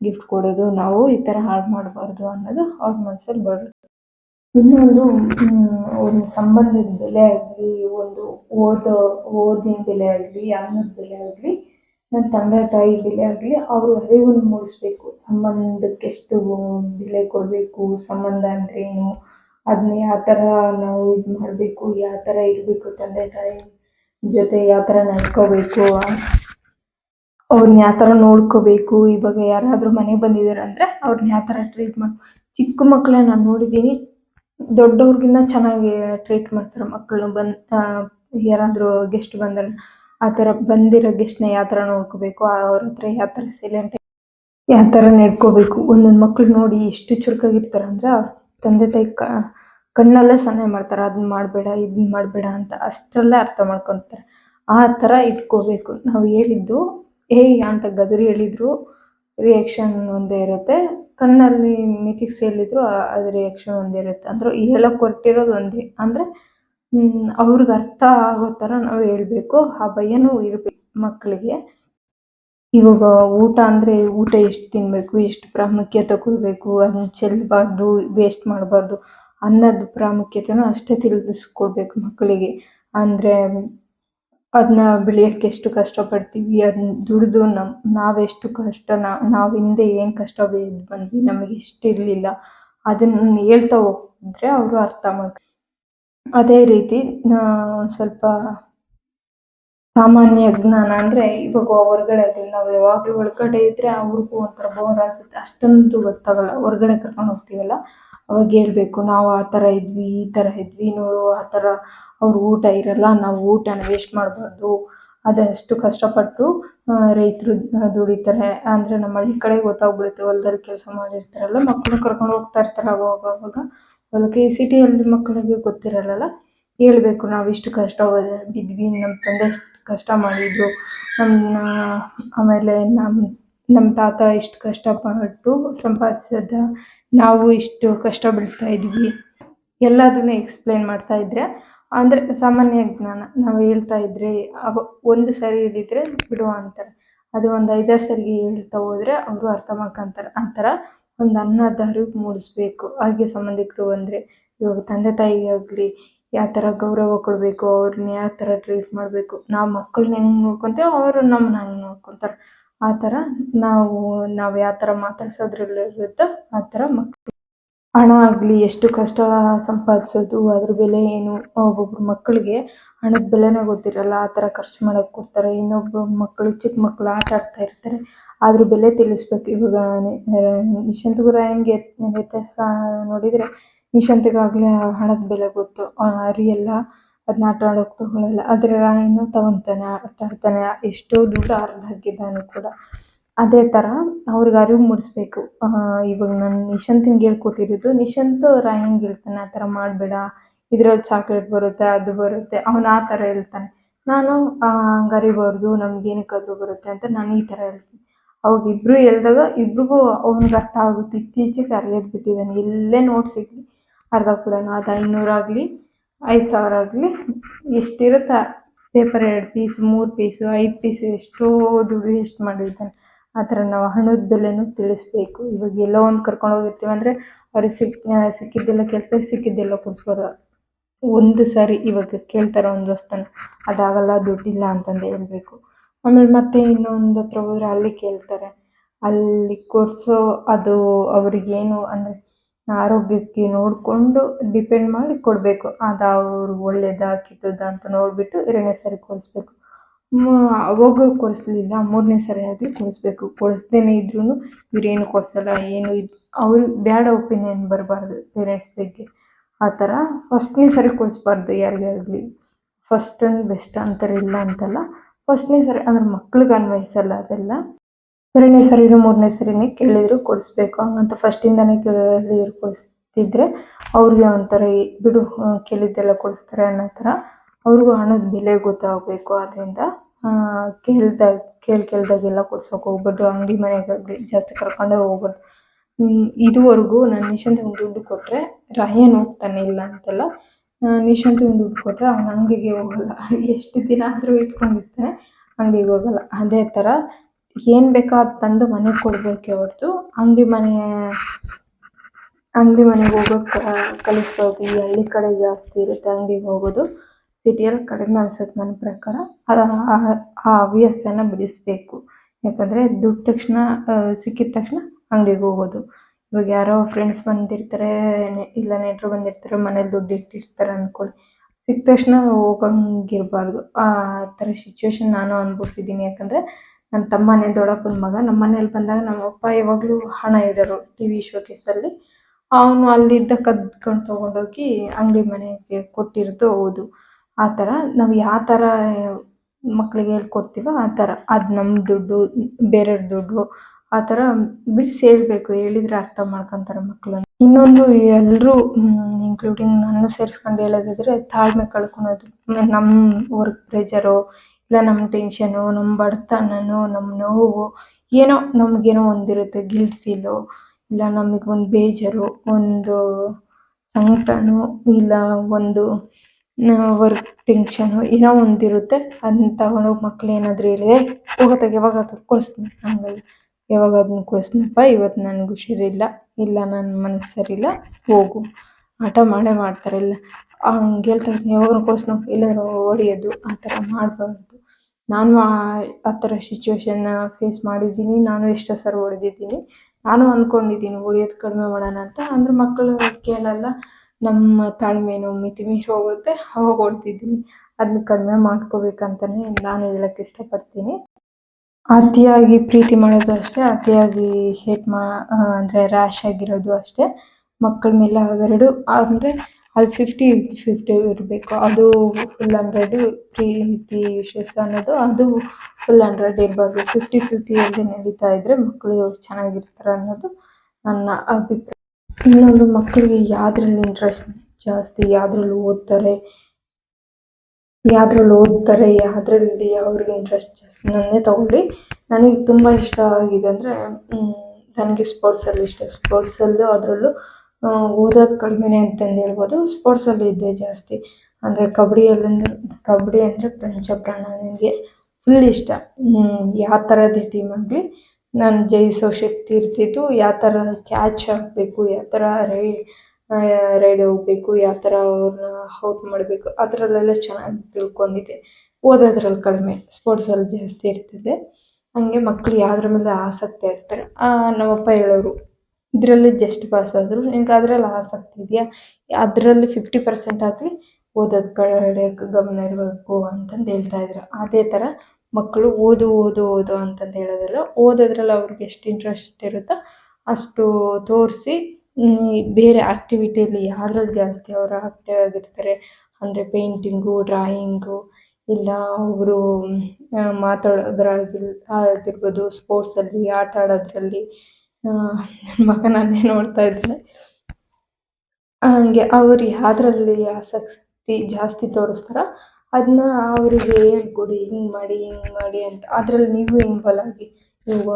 ಗಿಫ್ಟ್ ಕೊಡೋದು, ನಾವು ಈ ಥರ ಹಾಳು ಮಾಡಬಾರ್ದು ಅನ್ನೋದು ಅವ್ರ ಮನಸ್ಸಲ್ಲಿ ಬರುತ್ತೆ. ಇನ್ನೊಂದು ಒಂದು ಸಂಬಂಧದ ಬೆಲೆ ಆಗಲಿ, ಒಂದು ಓದೋ, ಓದಿನ ಬೆಲೆ ಆಗಲಿ ಅನ್ನದ ಬೆಲೆ ಆಗಲಿ ನನ್ನ ತಂದೆ, ತಾಯಿ ಬೆಲೆ ಆಗಲಿ, ಅವರು ಅರಿವನ್ನು ಮೂಡಿಸ್ಬೇಕು. ಸಂಬಂಧಕ್ಕೆ ಎಷ್ಟು ಬೆಲೆ ಕೊಡಬೇಕು, ಸಂಬಂಧ ಅಂದ್ರೇನು ಅದನ್ನ ಯಾವ ಥರ ನಾವು ಇದು ಮಾಡಬೇಕು, ಯಾವ ಥರ ಇರಬೇಕು ತಂದೆ ತಾಯಿ ಜೊತೆ ಯಾವ ಥರ ನಡ್ಕೋಬೇಕು ಅವ್ರನ್ನ ಯಾವ ಥರ ನೋಡ್ಕೋಬೇಕು ಇವಾಗ ಯಾರಾದರೂ ಮನೆಗೆ ಬಂದಿದ್ದಾರೆ ಅಂದರೆ ಅವ್ರನ್ನ ಯಾವ ಥರ ಟ್ರೀಟ್ ಮಾಡಿ, ಚಿಕ್ಕ ಮಕ್ಕಳೇ ನಾನು ನೋಡಿದ್ದೀನಿ, ದೊಡ್ಡವ್ರಿಗಿನ್ನ ಚೆನ್ನಾಗಿ ಟ್ರೀಟ್ ಮಾಡ್ತಾರೆ ಮಕ್ಕಳನ್ನ ಬಂದು ಯಾರಾದರೂ ಗೆಸ್ಟ್ ಬಂದರೆ, ಆ ಥರ ಬಂದಿರೋ ಗೆಸ್ಟ್ನ ಯಾವ ಥರ ನೋಡ್ಕೋಬೇಕು, ಅವ್ರ ಹತ್ರ ಯಾವ ಥರ ಸೈಲೆಂಟ್ ಯಾವ ಥರ ನಡ್ಕೋಬೇಕು, ಒಂದೊಂದು ಮಕ್ಕಳು ನೋಡಿ ಎಷ್ಟು ಚುರುಕಾಗಿರ್ತಾರೆ ಅಂದರೆ ಅವ್ರ ತಂದೆ ತಾಯಿ ಕ, ಕಣ್ಣಲ್ಲೇ ಸನ್ನೆ ಮಾಡ್ತಾರೆ ಅದನ್ನ ಮಾಡಬೇಡ ಇದನ್ನ ಮಾಡಬೇಡ ಅಂತ ಅಷ್ಟರಲ್ಲೇ ಅರ್ಥ ಮಾಡ್ಕೊತಾರೆ. ಆ ಥರ ಇಟ್ಕೋಬೇಕು. ನಾವು ಹೇಳಿದ್ದು, ಏ ಅಂತ ಗದರಿ ಹೇಳಿದ್ರು. ರಿಯಾಕ್ಷನ್ ಒಂದೇ ಇರುತ್ತೆ. ಕಣ್ಣಲ್ಲಿ ಮಿಟಿಕ್ಸ್ ಹೇಳಿದ್ರು ಅದು ರಿಯಾಕ್ಷನ್ ಒಂದೇ ಇರುತ್ತೆ. ಅಂದ್ರೆ ಎಲ್ಲ ಕೊಟ್ಟಿರೋದು ಒಂದೇ. ಅಂದರೆ ಅವ್ರಿಗೆ ಅರ್ಥ ಆಗೋ ಥರ ನಾವು ಹೇಳಬೇಕು. ಆ ಭಯನೂ ಇರಬೇಕು ಮಕ್ಕಳಿಗೆ ಇವಾಗ ಊಟ ಅಂದರೆ ಊಟ ಎಷ್ಟು ತಿನ್ನಬೇಕು ಎಷ್ಟು ಪ್ರಾಮುಖ್ಯತೆ ಕೊಡಬೇಕು ಅದನ್ನ ಚೆಲ್ಲಬಾರ್ದು ವೇಸ್ಟ್ ಮಾಡಬಾರ್ದು ಅನ್ನದ ಪ್ರಾಮುಖ್ಯತೆನೂ ಅಷ್ಟೇ ತಿಳಿಸ್ಕೊಡ್ಬೇಕು ಮಕ್ಕಳಿಗೆ. ಅಂದರೆ ಅದನ್ನ ಬೆಳೆಯೋಕ್ಕೆ ಎಷ್ಟು ಕಷ್ಟಪಡ್ತೀವಿ ಅದನ್ನ ದುಡಿದು ನಮ್ಮ ನಾವೆಷ್ಟು ಕಷ್ಟ ನಾವು ಹಿಂದೆ ಏನು ಕಷ್ಟ ಬಿದ್ದು ಬಂದ್ವಿ, ನಮಗೆ ಇಷ್ಟಿರಲಿಲ್ಲ ಅದನ್ನು ಹೇಳ್ತಾ ಹೋದ್ರೆ ಅವರು ಅರ್ಥ ಮಾಡ್ಕ, ಅದೇ ರೀತಿ ಸ್ವಲ್ಪ ಸಾಮಾನ್ಯ ಜ್ಞಾನ ಅಂದ್ರೆ ಇವಾಗ ಹೊರಗಡೆ ಆಗಲಿ ನಾವು ಯಾವಾಗಲೂ ಒಳಗಡೆ ಇದ್ರೆ ಅವ್ರಿಗೂ ಒಂಥರ ಬೋರ್ ಅನ್ಸುತ್ತೆ. ಅಷ್ಟೊಂದು ಗೊತ್ತಾಗಲ್ಲ. ಹೊರಗಡೆ ಕರ್ಕೊಂಡು ಹೋಗ್ತೀವಲ್ಲ? ಅವಾಗ ಹೇಳ್ಬೇಕು, ನಾವು ಆ ತರ ಇದ್ವಿ, ಈ ತರ ಇದ್ವಿ, ನೋಡು, ಆ ತರ ಅವ್ರ ಊಟ ಇರಲ್ಲ, ನಾವು ಊಟನ ವೇಸ್ಟ್ ಮಾಡಬಾರ್ದು. ಅದಷ್ಟು ಕಷ್ಟಪಟ್ಟು ರೈತರು ದುಡಿತಾರೆ. ಅಂದ್ರೆ ನಮ್ಮ ಹಳ್ಳಿ ಕಡೆ ಗೊತ್ತಾಗ್ಬಿಡುತ್ತೆ. ಹೊಲದಲ್ಲಿ ಕೆಲಸ ಮಾಡಿರ್ತಾರಲ್ಲ ಮಕ್ಕಳು ಕರ್ಕೊಂಡು ಹೋಗ್ತಾ ಇರ್ತಾರೆ ಅವಾಗ ಅವಾಗ. ಹೊಲಕ್ಕೆ ಸಿಟಿಯಲ್ಲಿ ಮಕ್ಕಳಿಗೆ ಗೊತ್ತಿರಲ್ಲಲ್ಲ? ಹೇಳ್ಬೇಕು, ನಾವು ಇಷ್ಟು ಕಷ್ಟ ಬಿದ್ವಿ ನಮ್ಮ ತಂದೆ ಕಷ್ಟ ಮಾಡಿದ್ರು ನಮ್ಮ ಆಮೇಲೆ ನಮ್ಮ ನಮ್ಮ ತಾತ ಇಷ್ಟು ಕಷ್ಟಪಟ್ಟು ಸಂಪಾದಿಸಿದ, ನಾವು ಇಷ್ಟು ಕಷ್ಟ ಬೀಳ್ತಾ ಇದ್ವಿ. ಎಲ್ಲದನ್ನು ಎಕ್ಸ್ಪ್ಲೇನ್ ಮಾಡ್ತಾ ಇದ್ರೆ, ಅಂದರೆ ಸಾಮಾನ್ಯ ಜ್ಞಾನ, ನಾವು ಹೇಳ್ತಾ ಇದ್ರೆ, ಅವ ಒಂದು ಸರಿ ಹೇಳಿದರೆ ಬಿಡುವ ಅಂತಾರೆ. ಅದು ಒಂದು ಐದಾರು ಸರಿ ಹೇಳ್ತಾ ಹೋದರೆ ಅವರು ಅರ್ಥ ಮಾಡ್ಕೊಂತಾರೆ. ಆ ಥರ ಒಂದು ಅರಿವು ಮೂಡಿಸ್ಬೇಕು. ಹಾಗೆ ಸಂಬಂಧಿಕರು ಅಂದರೆ ಇವಾಗ ತಂದೆ ತಾಯಿಗಾಗಲಿ ಯಾವ ಥರ ಗೌರವ ಕೊಡಬೇಕು, ಅವ್ರನ್ನ ಯಾವ ಥರ ಟ್ರೀಟ್ ಮಾಡಬೇಕು, ನಾವು ಮಕ್ಕಳನ್ನ ಹೆಂಗೆ ನೋಡ್ಕೊತೀವೋ ಅವರು ನಮ್ಮನ್ನ ಹಂಗೆ ನೋಡ್ಕೊತಾರೆ. ಆ ಥರ ನಾವು ನಾವು ಯಾವ ಥರ ಮಾತಾಡ್ಸೋದ್ರಲ್ಲಿ ಇರುತ್ತೋ ಆ ಥರ ಮಕ್ಕಳು ಹಣ ಆಗಲಿ, ಎಷ್ಟು ಕಷ್ಟ ಸಂಪಾದಿಸೋದು, ಅದ್ರ ಬೆಲೆ ಏನು, ಒಬ್ಬೊಬ್ರು ಮಕ್ಕಳಿಗೆ ಹಣದ ಬೆಲೆನೇ ಗೊತ್ತಿರಲ್ಲ, ಆ ಥರ ಖರ್ಚು ಮಾಡಕ್ಕೆ ಕೊಡ್ತಾರೆ, ಇನ್ನೊಬ್ಬ ಮಕ್ಕಳು ಚಿಕ್ಕ ಮಕ್ಕಳು ಆಟ ಆಡ್ತಾ ಇರ್ತಾರೆ, ಅದ್ರ ಬೆಲೆ ತಿಳಿಸ್ಬೇಕು. ಇವಾಗ ನಿಶಾಂತ್ ಹೆಂಗೆ ವ್ಯತ್ಯಾಸ ನೋಡಿದರೆ ನಿಶಾಂತಿಗಾಗಲೇ ಹಣದ ಬೆಲೆ ಗೊತ್ತು. ಅರಿಯಲ್ಲ ಅದನ್ನ ಆಟ ಆಡೋಕೆ ತಗೊಳ್ಳಲ್ಲ ಆದ್ರೆ ರಾಯನು ತಗೊಂತಾನೆ ಆಟ ಆಡ್ತಾನೆ ಎಷ್ಟೋ ದುಡ್ಡು ಅರ್ಧ ಹಾಕಿದ್ದಾನೆ ಕೂಡ. ಅದೇ ತರ ಅವ್ರಿಗೆ ಅರಿವು ಮೂಡಿಸ್ಬೇಕು. ಇವಾಗ ನಾನು ನಿಶಾಂತಿಗೆ ಹೇಳ್ಕೊಟ್ಟಿರೋದು, ನಿಶಾಂತ್ ರಾಯಂಗೆ ಹೇಳ್ತಾನೆ, ಆ ತರ ಮಾಡಬೇಡ. ಇದ್ರಲ್ಲಿ ಚಾಕ್ಲೇಟ್ ಬರುತ್ತೆ, ಅದು ಬರುತ್ತೆ. ಅವನು ಆ ತರ ಹೇಳ್ತಾನೆ. ನಾನು ಹಂಗೆ ಅರಿಬಾರ್ದು ನಮ್ಗೆ ಏನಕ್ಕಾದ್ರೂ ಬರುತ್ತೆ ಅಂತ ನಾನು ಈ ತರ ಹೇಳ್ತೀನಿ. ಅವಾಗ ಇಬ್ರು ಹೇಳಿದಾಗ ಇಬ್ರಿಗೂ ಅವ್ನಿಗೆ ಅರ್ಥ ಆಗುತ್ತೆ. ಇತ್ತೀಚೆಗೆ ಅರಿಯೋದು ಬಿಟ್ಟಿದ್ದಾನೆ. ಎಲ್ಲೇ ಸಿಗಲಿ ಅರ್ಧ ಕೂಡ ಅದು ಐನೂರಾಗಲಿ ಐದು ಸಾವಿರ ಆಗಲಿ, ಎಷ್ಟಿರುತ್ತೆ? ಪೇಪರ್ ಎರಡು ಪೀಸ್ ಮೂರು ಪೀಸು ಐದು ಪೀಸ್ ಎಷ್ಟೋ ದುಡ್ಡು ವೇಸ್ಟ್ ಮಾಡಿರ್ತಾನೆ. ಆ ಥರ ನಾವು ಹಣದ ಬೆಲೆನೂ ತಿಳಿಸ್ಬೇಕು. ಇವಾಗ ಎಲ್ಲೋ ಒಂದು ಕರ್ಕೊಂಡು ಹೋಗಿರ್ತೀವಿ ಅಂದರೆ ಅವ್ರಿಗೆ ಸಿಕ್ ಸಿಕ್ಕಿದ್ದೆಲ್ಲ ಕೆಲಸ ಸಿಕ್ಕಿದ್ದೆಲ್ಲ ಕೊಡ್ಸ್ಬೋದು ಒಂದು ಸಾರಿ ಇವಾಗ ಕೇಳ್ತಾರೆ ಒಂದು ವಸ್ತುನ ಅದಾಗಲ್ಲ, ದುಡ್ಡಿಲ್ಲ ಅಂತಂದು ಹೇಳಬೇಕು. ಆಮೇಲೆ ಮತ್ತೆ ಇನ್ನೊಂದು ಹತ್ರ ಹೋದ್ರೆ ಅಲ್ಲಿ ಕೇಳ್ತಾರೆ. ಅಲ್ಲಿ ಕೊಡಿಸೋ ಅದು ಅವ್ರಿಗೇನು ಅಂದರೆ ಆರೋಗ್ಯಕ್ಕೆ ನೋಡಿಕೊಂಡು ಡಿಪೆಂಡ್ ಮಾಡಿ ಕೊಡಬೇಕು. ಅದು ಅವ್ರಿಗೆ ಒಳ್ಳೇದಾ ಕೆಟ್ಟದ್ದಾ ಅಂತ ನೋಡಿಬಿಟ್ಟು ಎರಡನೇ ಸಾರಿ ಕೊಡಿಸ್ಬೇಕು. ಅವಾಗ ಕೊಡಿಸ್ಲಿಲ್ಲ, ಮೂರನೇ ಸರಿ ಆಗಲಿ ಕೊಡಿಸ್ಬೇಕು. ಕೊಡಿಸ್ದೇನೆ ಇದ್ರೂ ಇವ್ರೇನು ಕೊಡಿಸಲ್ಲ, ಏನು ಇದು ಅವ್ರಿಗೆ ಬ್ಯಾಡ್ ಒಪಿನಿಯನ್ ಬರಬಾರ್ದು ಪೇರೆಂಟ್ಸ್ ಬಗ್ಗೆ. ಆ ಥರ ಫಸ್ಟ್ನೇ ಸರಿ ಕೊಡಿಸ್ಬಾರ್ದು ಯಾರಿಗೇ ಆಗಲಿ. ಫಸ್ಟ್ ಅಂಡ್ ಬೆಸ್ಟ್ ಅಂತಾರೆ ಇಲ್ಲ ಅಂತಲ್ಲ, ಫಸ್ಟ್ನೇ ಸರಿ ಅಂದ್ರೆ ಮಕ್ಳಿಗೆ ಅನ್ವಯಿಸಲ್ಲ ಅದೆಲ್ಲ. ಎರಡನೇ ಸರಿನೂ ಮೂರನೇ ಸರಿನೇ ಕೇಳಿದ್ರು ಕೊಡಿಸ್ಬೇಕು. ಹಂಗಂತ ಫಸ್ಟಿಂದನೇ ಕೇಳಿದ್ರು ಕೊಡಿಸ್ತಿದ್ರೆ ಅವ್ರಿಗೆ ಒಂಥರ ಬಿಡು ಕೇಳಿದ್ದೆಲ್ಲ ಕೊಡಿಸ್ತಾರೆ ಅನ್ನೋ ಥರ ಅವ್ರಿಗೂ ಹಣದ ಬೆಲೆ ಗೊತ್ತಾಗಬೇಕು. ಆದ್ದರಿಂದ ಕೇಳ್ದಾಗ ಕೇಳಿ, ಕೇಳ್ದಾಗೆಲ್ಲ ಕೊಡ್ಸೋಕೆ ಹೋಗ್ಬಾರ್ದು. ಅಂಗಡಿ ಮನೆಗಾಗಲಿ ಜಾಸ್ತಿ ಕರ್ಕೊಂಡೇ ಹೋಗ್ಬಾರ್ದು. ಇದುವರೆಗೂ ನಾನು ನಿಶಾಂತ್ಗೆ ದುಡ್ಡು ಕೊಟ್ಟರೆ ರಾಯನ್ ಹೋಗ್ತಾನೆ ಇಲ್ಲ ಅಂತಲ್ಲ ಒಂದು ದುಡ್ಡು ಕೊಟ್ಟರೆ ಅವ್ನು ಅಂಗಡಿಗೆ ಹೋಗಲ್ಲ. ಎಷ್ಟು ದಿನ ಆದರೂ ಇಟ್ಕೊಂಡಿರ್ತಾನೆ, ಅಂಗಡಿಗೆ ಹೋಗಲ್ಲ. ಅದೇ ಥರ ಏನು ಬೇಕೋ ಅದು ತಂದು ಮನೆಗೆ ಕೊಡಬೇಕೇ ಹೊರ್ತು ಅಂಗಡಿ ಮನೆ, ಅಂಗಡಿ ಮನೆಗೆ ಹೋಗೋಕೆ ಕಲಿಸ್ಬಾರ್ದು ಈ ಹಳ್ಳಿ ಕಡೆ ಜಾಸ್ತಿ ಇರುತ್ತೆ ಅಂಗಡಿಗೆ ಹೋಗೋದು. ಸಿಟಿಯಲ್ಲಿ ಕಡಿಮೆ ಅನ್ಸುತ್ತೆ ನನ್ನ ಪ್ರಕಾರ. ಆ ಹವ್ಯಾಸನ ಬಿಡಿಸ್ಬೇಕು. ಯಾಕಂದರೆ ದುಡ್ಡು ತಕ್ಷಣ ಸಿಕ್ಕಿದ ತಕ್ಷಣ ಅಂಗಡಿಗೆ ಹೋಗೋದು. ಇವಾಗ ಯಾರೋ ಫ್ರೆಂಡ್ಸ್ ಬಂದಿರ್ತಾರೆ ಇಲ್ಲ ನೆಂಟರು ಬಂದಿರ್ತಾರೆ, ಮನೇಲಿ ದುಡ್ಡು ಇಟ್ಟಿರ್ತಾರೆ ಅಂದ್ಕೊಳ್ಳಿ ಸಿಕ್ಕ ತಕ್ಷಣ ಹೋಗಂಗಿರಬಾರ್ದು. ಆ ಥರ ಸಿಚುವೇಶನ್ ನಾನು ಅನುಭವಿಸಿದ್ದೀನಿ. ಯಾಕಂದರೆ ನನ್ನ ತಮ್ಮನೇ ದೊಡ್ಡಪ್ಪನ ಮಗ. ನಮ್ಮ ಮನೇಲಿ ಬಂದಾಗ ನಮ್ಮ ಅಪ್ಪ ಯಾವಾಗಲೂ ಹಣ ಇಡೋರು ಟಿ ವಿ ಶೋಕೇಸಲ್ಲಿ ಅವನು ಅಲ್ಲಿದ್ದ ಕದ್ಕೊಂಡು ತೊಗೊಂಡೋಗಿ ಅಂಗಡಿ ಮನೆಗೆ ಕೊಟ್ಟಿರೋದು ಹೌದು. ಆ ಥರ ನಾವು ಯಾವ ಥರ ಮಕ್ಕಳಿಗೆ ಹೇಳ್ಕೊಡ್ತೀವೋ ಆ ಥರ. ಅದು ನಮ್ಮ ದುಡ್ಡು, ಬೇರೆಯವ್ರ ದುಡ್ಡು ಆ ಥರ ಬಿಡಿಸಿ ಹೇಳ್ಬೇಕು. ಹೇಳಿದ್ರೆ ಅರ್ಥ ಮಾಡ್ಕೊತಾರೆ ಮಕ್ಕಳು ಇನ್ನೊಂದು ಎಲ್ಲರೂ ಇನ್ಕ್ಲೂಡಿಂಗ್ ನಾನು ಸೇರಿಸ್ಕೊಂಡು ಹೇಳೋದಿದ್ರೆ ತಾಳ್ಮೆ ಕಳ್ಕೊಳೋದು. ನಮ್ಮ ವರ್ಕ್ ಪ್ರೆಜರು ಇಲ್ಲ ನಮ್ಮ ಟೆನ್ಷನು ನಮ್ಮ ಬಡತನನೋ ನಮ್ಮ ನೋವು, ಏನೋ ನಮಗೇನೋ ಒಂದಿರುತ್ತೆ ಗಿಲ್ಟ್ ಫೀಲು ಇಲ್ಲ ನಮಗೆ ಒಂದು ಬೇಜಾರು, ಒಂದು ಸಂಕಟನೋ, ಇಲ್ಲ ಒಂದು ವರ್ಕ್ ಟೆನ್ಷನು ಏನೋ ಒಂದಿರುತ್ತೆ ಅದನ್ನ ತಗೊಂಡೋಗಿ ಮಕ್ಳು ಏನಾದರೂ ಹೇಳಿದ್ರೆ ಹೋಗತ್ತಾಗ ಯಾವಾಗಾದ್ರೂ ಕೊಡಿಸ್ತೀನಿ ಯಾವಾಗ ಅದನ್ನ ಕೊಡಿಸ್ತೀನಪ್ಪ, ಇವತ್ತು ನನಗೆ ಹುಷಾರಿಲ್ಲ, ಇಲ್ಲ ನನ್ನ ಮನಸ್ಸು ಸರಿಯಿಲ್ಲ, ಹೋಗು. ಹಠ ಮಾಡೇ ಮಾಡ್ತಾರೆ, ಇಲ್ಲ ಹೇಳ್ತಾರೆ ಯಾವಾಗಾದ್ರೂ ಕೋಸ್ನ ಇಲ್ಲಾಂದ್ರೆ ಹೊಡಿಯೋದು, ಆ ಥರ ಮಾಡಬಾರ್ದು. ನಾನು ಆ ಥರ ಸಿಚುವೇಶನ್ನ ಫೇಸ್ ಮಾಡಿದ್ದೀನಿ, ನಾನು ಎಷ್ಟೋ ಸರ್ ಹೊಡೆದಿದ್ದೀನಿ, ನಾನು ಅಂದ್ಕೊಂಡಿದ್ದೀನಿ ಹೊಡಿಯೋದು ಕಡಿಮೆ ಮಾಡೋಣ ಅಂತ. ಅಂದ್ರೆ ಮಕ್ಕಳು ಕೇಳಲ್ಲ, ನಮ್ಮ ತಾಳ್ಮೆನೋ ಮಿತಿ ಮೀರಿ ಹೋಗುತ್ತೆ, ಅವಾಗ ಹೊಡ್ತಿದ್ದೀನಿ ಅದನ್ನ ಕಡಿಮೆ ಮಾಡ್ಕೋಬೇಕಂತಲೇ ನಾನು ಹೇಳಕ್ಕೆ ಇಷ್ಟಪಡ್ತೀನಿ. ಅತಿಯಾಗಿ ಪ್ರೀತಿ ಮಾಡೋದು ಅಷ್ಟೇ, ಅತಿಯಾಗಿ ಹೇಟ್ ಮಾ ಅಂದರೆ ರ್ಯಾಶ್ ಆಗಿರೋದು ಅಷ್ಟೇ. ಮಕ್ಕಳ ಮೇಲೆ ಅವೆರಡು, ಅಂದರೆ ಅದು ಫಿಫ್ಟಿ ಫಿಫ್ಟಿ ಇರಬೇಕು. ಅದು ಫುಲ್ ಹಂಡ್ರೆಡು ಪ್ರೀತಿ ವಿಶ್ವಾಸ ಅನ್ನೋದು, ಅದು ಫುಲ್ ಹಂಡ್ರೆಡ್ ಇರಬಾರ್ದು ಫಿಫ್ಟಿ ಫಿಫ್ಟಿಯಲ್ಲಿ ನಡೀತಾ ಇದ್ದರೆ ಮಕ್ಕಳು ಚೆನ್ನಾಗಿರ್ತಾರೆ ಅನ್ನೋದು ನನ್ನ ಅಭಿಪ್ರಾಯ. ಇನ್ನೊಂದು ಮಕ್ಕಳಿಗೆ ಯಾವುದ್ರಲ್ಲಿ ಇಂಟ್ರೆಸ್ಟ್ ಜಾಸ್ತಿ, ಯಾವುದ್ರಲ್ಲಿ ಓದ್ತಾರೆ, ಯಾವ್ದ್ರಲ್ಲಿ ಓದ್ತಾರೆ, ಯಾವ್ದ್ರಲ್ಲಿ ಅವ್ರಿಗೆ ಇಂಟ್ರೆಸ್ಟ್ ಜಾಸ್ತಿ ನನ್ನೇ ತಗೊಳ್ಳಿ ನನಗೆ ತುಂಬ ಇಷ್ಟ ಆಗಿದೆ ಅಂದರೆ ನನಗೆ ಸ್ಪೋರ್ಟ್ಸಲ್ಲಿ ಇಷ್ಟ. ಸ್ಪೋರ್ಟ್ಸಲ್ಲೂ ಅದರಲ್ಲೂ ಓದೋದು ಕಡಿಮೆನೇ ಅಂತಂದು ಹೇಳ್ಬೋದು. ಸ್ಪೋರ್ಟ್ಸಲ್ಲಿ ಇದ್ದೆ ಜಾಸ್ತಿ. ಅಂದರೆ ಕಬಡ್ಡಿಯಲ್ಲಂದ್ರೆ ಕಬಡ್ಡಿ ಅಂದರೆ ಪಂಚಪ್ರಾಣ ನನಗೆ ಫುಲ್ ಇಷ್ಟ. ಯಾವ ಥರದ್ದೇ ಟೀಮ್ ಆಗಲಿ ನಾನು ಜಯಿಸೋ ಶಕ್ತಿ ಇರ್ತಿತ್ತು. ಯಾವ ಥರ ಕ್ಯಾಚ್ ಹಾಕಬೇಕು, ಯಾವ ಥರ ರೈ ರೈಡ್ ಹೋಗಬೇಕು, ಯಾವ ಥರ ಅವ್ರನ್ನ ಔಟ್ ಮಾಡಬೇಕು, ಅದರಲ್ಲೆಲ್ಲ ಚೆನ್ನಾಗಿ ತಿಳ್ಕೊಂಡಿದ್ದೆ. ಓದೋದ್ರಲ್ಲಿ ಕಡಿಮೆ ಸ್ಪೋರ್ಟ್ಸಲ್ಲಿ ಜಾಸ್ತಿ ಇರ್ತಿದ್ದೆ ಹಂಗೆ ಮಕ್ಳು ಯಾವ್ದ್ರ ಮೇಲೆ ಆಸಕ್ತಿ ಇರ್ತಾರೆ. ನಮ್ಮಪ್ಪ ಹೇಳೋರು ಇದರಲ್ಲಿ ಜಸ್ಟ್ ಪಾಸ್ ಆದರು. ನಿನ್ಗೆ ಅದರಲ್ಲಿ ಆಸಕ್ತಿ ಇದೆಯಾ ಅದರಲ್ಲಿ ಫಿಫ್ಟಿ ಪರ್ಸೆಂಟ್ ಆಗಲಿ ಓದೋದು ಕಡೆ ಗಮನ ಇರಬೇಕು ಅಂತಂದು ಹೇಳ್ತಾ ಇದ್ರು. ಅದೇ ಥರ ಮಕ್ಕಳು ಓದು ಓದು ಓದು ಅಂತಂದು ಹೇಳೋದಲ್ಲ, ಓದೋದ್ರಲ್ಲಿ ಅವ್ರಿಗೆ ಎಷ್ಟು ಇಂಟ್ರೆಸ್ಟ್ ಇರುತ್ತೋ ಅಷ್ಟು ತೋರಿಸಿ ಬೇರೆ ಆ್ಯಕ್ಟಿವಿಟಿಯಲ್ಲಿ ಯಾವ್ದ್ರಲ್ಲಿ ಜಾಸ್ತಿ ಅವರು ಆಕ್ಟಿವ್ ಆಗಿರ್ತಾರೆ, ಅಂದರೆ ಪೇಂಟಿಂಗು ಡ್ರಾಯಿಂಗು ಇಲ್ಲ ಅವರು ಮಾತಾಡೋದ್ರಾಗಿರ್ ಆಗಿರ್ಬೋದು ಸ್ಪೋರ್ಟ್ಸಲ್ಲಿ ಆಟ ಆಡೋದ್ರಲ್ಲಿ ಮಗ ನಾನೇ ನೋಡ್ತಾ ಇದ್ದಾನೆ ಹಂಗೆ ಅವ್ರು ಯಾವುದ್ರಲ್ಲಿ ಆಸಕ್ತಿ ಜಾಸ್ತಿ ತೋರಿಸ್ತಾರ ಅದನ್ನ ಅವರಿಗೆ ಹೇಳ್ಕೊಡಿ ಹಿಂಗೆ ಮಾಡಿ ಹಿಂಗೆ ಮಾಡಿ ಅಂತ. ಅದ್ರಲ್ಲಿ ನೀವು ಇನ್ವಾಲ್ವ್ ಆಗಿ ನೀವು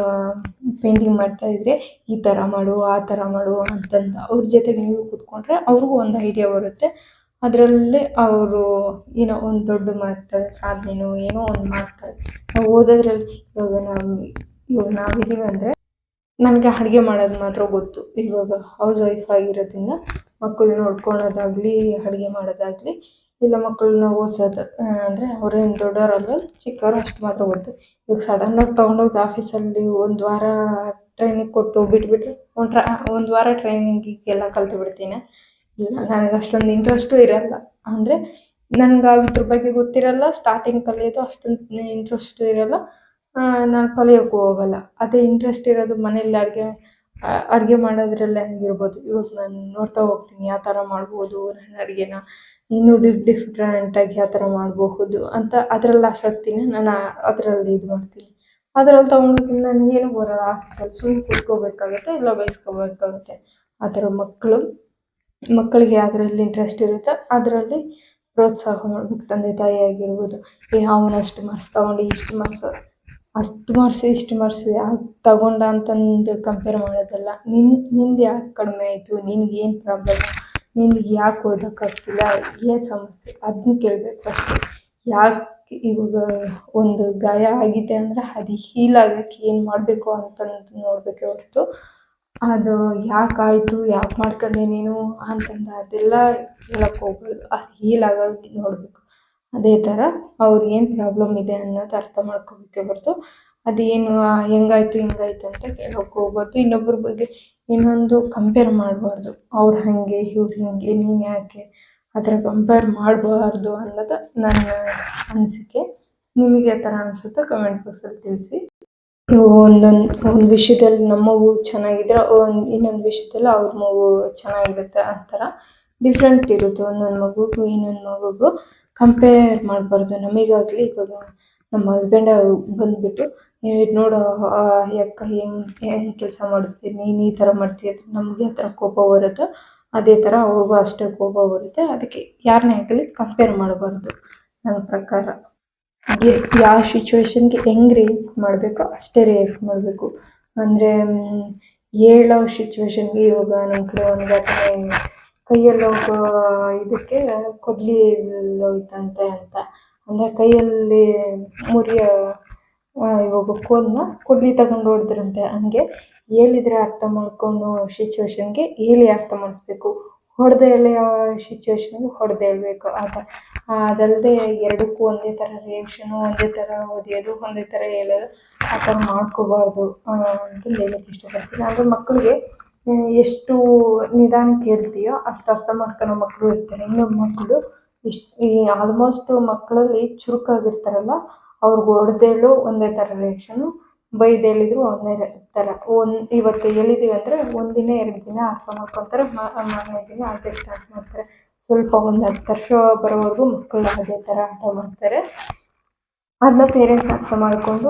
ಪೇಂಟಿಂಗ್ ಮಾಡ್ತಾ ಇದ್ರೆ ಈ ಥರ ಮಾಡು, ಆ ಥರ ಮಾಡು ಅಂತಂದು. ಅವ್ರ ಜೊತೆಗೆ ನೀವು ಕೂತ್ಕೊಂಡ್ರೆ ಅವ್ರಿಗೂ ಒಂದು ಐಡಿಯಾ ಬರುತ್ತೆ. ಅದರಲ್ಲೇ ಅವರು ಏನೋ ಒಂದು ದೊಡ್ಡ ಮಾಡ್ತಾರೆ ಸಾಧನೆನೋ ಏನೋ ಒಂದು ಮಾಡ್ತಾರೆ. ನಾವು ಓದೋದ್ರಲ್ಲಿ ಇವಾಗ ನಾವು, ಇವಾಗ ನಾವಿದ್ದೀವಿ ಅಂದರೆ ನನಗೆ ಅಡುಗೆ ಮಾಡೋದು ಮಾತ್ರ ಗೊತ್ತು. ಇವಾಗ ಹೌಸ್ ವೈಫ್ ಆಗಿರೋದ್ರಿಂದ ಮಕ್ಕಳು ನೋಡ್ಕೊಳೋದಾಗಲಿ, ಅಡುಗೆ ಮಾಡೋದಾಗಲಿ, ಇಲ್ಲ ಮಕ್ಕಳನ್ನ ಓದಿಸೋದು ಅಂದರೆ ಅವ್ರೇನು ದೊಡ್ಡವರಲ್ಲ ಚಿಕ್ಕವರು ಅಷ್ಟು ಮಾತ್ರ ಗೊತ್ತು. ಇವಾಗ ಸಡನ್ನಾಗಿ ತೊಗೊಂಡೋಗಿ ಆಫೀಸಲ್ಲಿ ಒಂದು ವಾರ ಟ್ರೈನಿಂಗ್ ಕೊಟ್ಟು ಬಿಟ್ಬಿಟ್ರೆ, ಒಂದು ಟ್ರಾ ಒಂದು ವಾರ ಟ್ರೈನಿಂಗಿಗೆಲ್ಲ ಕಲ್ತು ಬಿಡ್ತೀನಿ. ಇಲ್ಲ, ನನಗೆ ಅಷ್ಟೊಂದು ಇಂಟ್ರೆಸ್ಟು ಇರಲ್ಲ. ಅಂದರೆ ನನ್ಗೆ ಅದ್ರ ಬಗ್ಗೆ ಗೊತ್ತಿರಲ್ಲ ಸ್ಟಾರ್ಟಿಂಗ್ ಕಲಿಯೋದು ಅಷ್ಟೊಂದು ಇಂಟ್ರೆಸ್ಟು ಇರಲ್ಲ. ನಾನು ಕಲಿಯೋಕ್ಕೂ ಹೋಗಲ್ಲ. ಅದೇ ಇಂಟ್ರೆಸ್ಟ್ ಇರೋದು ಮನೇಲಿ ಅಡುಗೆ ಅಡುಗೆ ಮಾಡೋದ್ರಲ್ಲೇ ಆಗಿರ್ಬೋದು ಇವಾಗ ನಾನು ನೋಡ್ತಾ ಹೋಗ್ತೀನಿ ಯಾವ ಥರ ಮಾಡ್ಬೋದು ನನ್ನ ಅಡುಗೆನ. ಇನ್ನೂ ಡಿಫ್ರೆಂಟಾಗಿ ಯಾವ ಥರ ಮಾಡಬಹುದು ಅಂತ ಅದ್ರಲ್ಲಿ ಆಸಕ್ತಿನ ನಾನು ಅದರಲ್ಲಿ ಇದು ಮಾಡ್ತೀನಿ. ಅದ್ರಲ್ಲಿ ತೊಗೊಂಡೋಗಿ ನನಗೇನು ಬರಲ್ಲ, ಆಫೀಸಲ್ಲಿ ಸುಮ್ನೆ ಕೂತ್ಕೋಬೇಕಾಗುತ್ತೆ, ಇಲ್ಲ ಬೈಸ್ಕೋಬೇಕಾಗುತ್ತೆ. ಆ ಥರ ಮಕ್ಕಳು, ಮಕ್ಕಳಿಗೆ ಯಾವುದ್ರಲ್ಲಿ ಇಂಟ್ರೆಸ್ಟ್ ಇರುತ್ತೋ, ಅದರಲ್ಲಿ ಪ್ರೋತ್ಸಾಹ ಮಾಡ್ಬೇಕು. ತಂದೆ ತಾಯಿ ಆಗಿರ್ಬೋದು, ಏ, ಅವನಷ್ಟು ಮಾರ್ಕ್ಸ್ ತೊಗೊಂಡು ಇಷ್ಟು ಮಾರ್ಕ್ಸ್ ಅಷ್ಟು ಮಾರ್ಕ್ಸ್ ಇಷ್ಟು ಮಾರ್ಕ್ಸ್ ಯಾಕೆ ತಗೊಂಡ ಅಂತಂದು ಕಂಪೇರ್ ಮಾಡೋದಲ್ಲ. ನಿನ್ನ ನಿಂದು ಯಾಕೆ ಕಡಿಮೆ ಆಯಿತು? ಏನು ಪ್ರಾಬ್ಲಮ್ ನಿನ್ಗೆ ಯಾಕೆ ಓದೋಕ್ಕಾಗ್ತಿಲ್ಲ? ಏನು ಸಮಸ್ಯೆ? ಅದನ್ನ ಕೇಳಬೇಕು ಫಸ್ಟು ಯಾಕೆ ಇವಾಗ ಒಂದು ಗಾಯ ಆಗಿದೆ ಅಂದರೆ ಅದು ಹೀಲ್ ಆಗೋಕ್ಕೆ ಏನು ಮಾಡಬೇಕು ಅಂತಂದು ನೋಡಬೇಕೇ ಹೊರತು. ಅದು ಯಾಕೆ ಆಯಿತು? ಯಾಕೆ ಮಾಡ್ಕೊಂಡೆ ನೀನು ಅಂತಂದು ಅದೆಲ್ಲ ಹೇಳಕ್ಕೆ ಹೋಗ್ಬಾರ್ದು. ಅದು ಹೀಲ್ ಆಗೋದು ನೋಡಬೇಕು. ಅದೇ ಥರ ಅವ್ರಿಗೆ ಏನು ಪ್ರಾಬ್ಲಮ್ ಇದೆ ಅನ್ನೋದು ಅರ್ಥ ಮಾಡ್ಕೋಬೇಕೇ ಹೊರತು ಅದೇನು ಹೆಂಗಾಯ್ತು, ಹಿಂಗಾಯ್ತು ಅಂತ ಕೇಳೋಕೆ ಹೋಗ್ಬಾರ್ದು. ಇನ್ನೊಬ್ರ ಬಗ್ಗೆ ಇನ್ನೊಂದು ಕಂಪೇರ್ ಮಾಡಬಾರ್ದು. ಅವ್ರು ಹಾಗೆ, ಇವ್ರು ಹಿಂಗೆ, ನೀನು ಯಾಕೆ ಥರ ಕಂಪೇರ್ ಮಾಡಬಾರ್ದು ಅನ್ನೋದು ನನ್ನ ಅನಿಸಿಕೆ. ನಿಮಗೆ ಆ ಥರ ಅನ್ಸುತ್ತೆ ಕಮೆಂಟ್ ಬಾಕ್ಸಲ್ಲಿ ತಿಳಿಸಿ. ಒಂದೊಂದು, ಒಂದು ವಿಷಯದಲ್ಲಿ ನಮ್ಮ ಮಗು ಚೆನ್ನಾಗಿದ್ರೆ ಒಂದು, ಇನ್ನೊಂದು ವಿಷಯದಲ್ಲಿ ಅವ್ರ ಮಗು ಚೆನ್ನಾಗಿರುತ್ತೆ ಆ ಥರ ಡಿಫ್ರೆಂಟ್ ಇರುತ್ತೆ ಒಂದೊಂದು ಮಗುಗೂ, ಇನ್ನೊಂದು ಮಗುಗೂ. ಕಂಪೇರ್ ಮಾಡಬಾರ್ದು. ನಮಗಾಗಲಿ ಇವಾಗ ನಮ್ಮ ಹಸ್ಬೆಂಡೇ ಬಂದುಬಿಟ್ಟು ಇದು ನೋಡು ಅಕ್ಕ ಹೆಂಗೆ ಹೆಂಗೆ ಕೆಲಸ ಮಾಡುತ್ತೆ, ನೀನು ಈ ಥರ ಮಾಡ್ತೀಯ ನಮಗೆ ಆ ಥರ ಕೋಪ ಬರುತ್ತೋ, ಅದೇ ಥರ ಅವ್ರಿಗೂ ಅಷ್ಟೇ ಕೋಪ ಬರುತ್ತೆ, ಅದಕ್ಕೆ ಯಾರನ್ನೇ ಆಗಲಿ ಕಂಪೇರ್ ಮಾಡಬಾರ್ದು, ನನ್ನ ಪ್ರಕಾರ. ಯಾವ ಸಿಚುವೇಶನ್ಗೆ ಹೆಂಗೆ ರಿಯಾಕ್ಟ್ ಮಾಡಬೇಕು ಅಷ್ಟೇ ರಿಯಾಕ್ಟ್ ಮಾಡಬೇಕು. ಅಂದರೆ ಹೇಳೋ ಸಿಚುವೇಶನ್ಗೆ ಇವಾಗ ನಮ್ಮ ಕಡೆ ಒಂದು ಘಟನೆ ಕೈಯಲ್ಲಿ ಹೋಗೋ ಇದಕ್ಕೆ ಕೊಡ್ಲಿ ಹೋಯ್ತಂತೆ ಅಂತ. ಅಂದರೆ ಕೈಯಲ್ಲಿ ಮುರಿಯೋ ಇವಾಗ ಕೋಲನ್ನ ಕೊಡ್ಲಿ ತಗೊಂಡು ಹೊಡೆದ್ರಂತೆ. ಹಂಗೆ ಹೇಳಿದ್ರೆ ಅರ್ಥ ಮಾಡ್ಕೊಂಡು ಸಿಚುವೇಶನ್ಗೆ ಹೇಳಿ ಅರ್ಥ ಮಾಡಿಸ್ಬೇಕು. ಹೊಡೆದೇ ಹೇಳಿ ಸಿಚುವೇಶನ್ಗೆ ಹೊಡೆದು ಹೇಳ್ಬೇಕು ಆ ಥರ ಅದಲ್ಲದೆ ಎರಡಕ್ಕೂ ಒಂದೇ ಥರ ರಿಯಾಕ್ಷನು ಒಂದೇ ಥರ ಓದಿಯೋದು ಒಂದೇ ಥರ ಹೇಳೋದು ಆ ಥರ ಮಾಡ್ಕೋಬಾರ್ದು ಅಂತ ಹೇಳಕ್ಕೆ ಇಷ್ಟಪಡ್ತೀನಿ. ಅಂದರೆ ಮಕ್ಕಳಿಗೆ ಎಷ್ಟು ನಿಧಾನಕ್ಕೆ ಹೇಳ್ತೀಯೋ ಅಷ್ಟು ಅರ್ಥ ಮಾಡ್ಕೊಳೋ ಮಕ್ಕಳು ಇರ್ತಾರೆ. ಇನ್ನೊಬ್ಬ ಮಕ್ಕಳು ಇಷ್ಟು ಈ ಆಲ್ಮೋಸ್ಟ್ ಮಕ್ಕಳಲ್ಲಿ ಚುರುಕಾಗಿರ್ತಾರಲ್ಲ, ಅವ್ರಿಗೆ ಹೊಡೆದೇಳು ಒಂದೇ ಥರ ರಿಯಾಕ್ಷನು ಬೈದು ಹೇಳಿದ್ರು ಒಂದೇ ಥರ. ಒಂದು ಇವತ್ತು ಹೇಳಿದೀವಿ ಅಂದರೆ ಒಂದು ದಿನ ಎರಡು ದಿನ ಅರ್ಥ ಮಾಡ್ಕೊತಾರೆ ಮಾರನೇ ದಿನ ಅದೇ ಸ್ಟಾರ್ಟ್ ಮಾಡ್ತಾರೆ. ಸ್ವಲ್ಪ ಒಂದು ಹತ್ತು ವರ್ಷ ಬರೋವರೆಗೂ ಮಕ್ಕಳು ಅದೇ ಥರ ಆಟ ಮಾಡ್ತಾರೆ. ಅದನ್ನ ಪೇರೆಂಟ್ಸ್ ಅರ್ಥ ಮಾಡಿಕೊಂಡು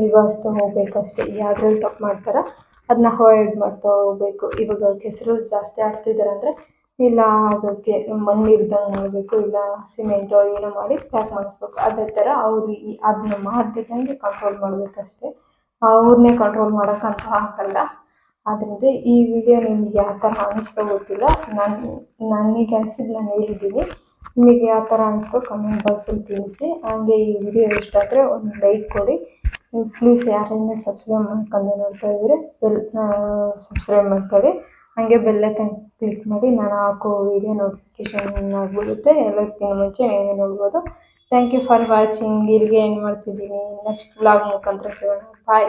ನಿಭಾಯಿಸ್ತಾ ಹೋಗ್ಬೇಕಷ್ಟೇ. ಯಾವ್ದ್ರಲ್ಲಿ ತಪ್ಪು ಮಾಡ್ತಾರೋ? ಅದನ್ನ ಅವಾಯ್ಡ್ ಮಾಡ್ತಾ ಹೋಗ್ಬೇಕು. ಇವಾಗ ಕೆಸರು ಜಾಸ್ತಿ ಆಡ್ತಿದ್ದಾರೆ ಅಂದರೆ ಇಲ್ಲ ಅದಕ್ಕೆ ಮಣ್ಣು ಮಾಡಬೇಕು, ಇಲ್ಲ ಸಿಮೆಂಟೋ ಏನೋ ಮಾಡಿ ಪ್ಯಾಕ್ ಮಾಡಿಸ್ಬೇಕು. ಅದೇ ಥರ ಅವರು ಈ ಅದನ್ನ ಮಾಡ್ದಿದ್ದಂಗೆ ಕಂಟ್ರೋಲ್ ಮಾಡಬೇಕಷ್ಟೇ. ಅವ್ರನ್ನೇ ಕಂಟ್ರೋಲ್ ಮಾಡೋಕ್ಕಂತೂ ಆಗಲ್ಲ. ಆದ್ದರಿಂದ ಈ ವಿಡಿಯೋ ನಿಮ್ಗೆ ಯಾವ ಥರ ಅನಿಸ್ತೋ ಗೊತ್ತಿಲ್ಲ. ನಾನು, ನನಗೆ ಅನ್ಸಿದ್ದು ನಾನು ಹೇಳಿದ್ದೀನಿ. ನಿಮಗೆ ಯಾವ ಥರ ಅನಿಸ್ತೋ ಕಮೆಂಟ್ ಬಾಕ್ಸಲ್ಲಿ ತಿಳಿಸಿ. ಹಾಗೆ ಈ ವಿಡಿಯೋ ಇಷ್ಟ ಆದರೆ ಒಂದು ಲೈಕ್ ಕೊಡಿ. ಪ್ಲೀಸ್ ಯಾರನ್ನ ಸಬ್ಸ್ಕ್ರೈಬ್ ಮಾಡ್ಕೊಂಡು ನೋಡ್ತಾ ಇದ್ದರೆ ಬೆಲ್ ಸಬ್ಸ್ಕ್ರೈಬ್ ಮಾಡ್ಕೊಳ್ಳಿ. ಹಾಗೆ ಐಕಾನ್ ಕ್ಲಿಕ್ ಮಾಡಿ ನಾನು ಹಾಕೋ ವಿಡಿಯೋ ನೋಟಿಫಿಕೇಶನ್ ಆಗ್ಬಿಡುತ್ತೆ. ಎಲ್ಲದಕ್ಕಿಂತ ಮುಂಚೆ ನೀವು ನೋಡ್ಬೋದು. ಥ್ಯಾಂಕ್ ಯು ಫಾರ್ ವಾಚಿಂಗ್ ಇಲ್ಲಿಗೆ ಏನು ಮಾಡ್ತಿದ್ದೀನಿ. ನೆಕ್ಸ್ಟ್ ವ್ಲಾಗ್ ಮುಖಾಂತರ ಸಿಗೋಣ. ಬಾಯ್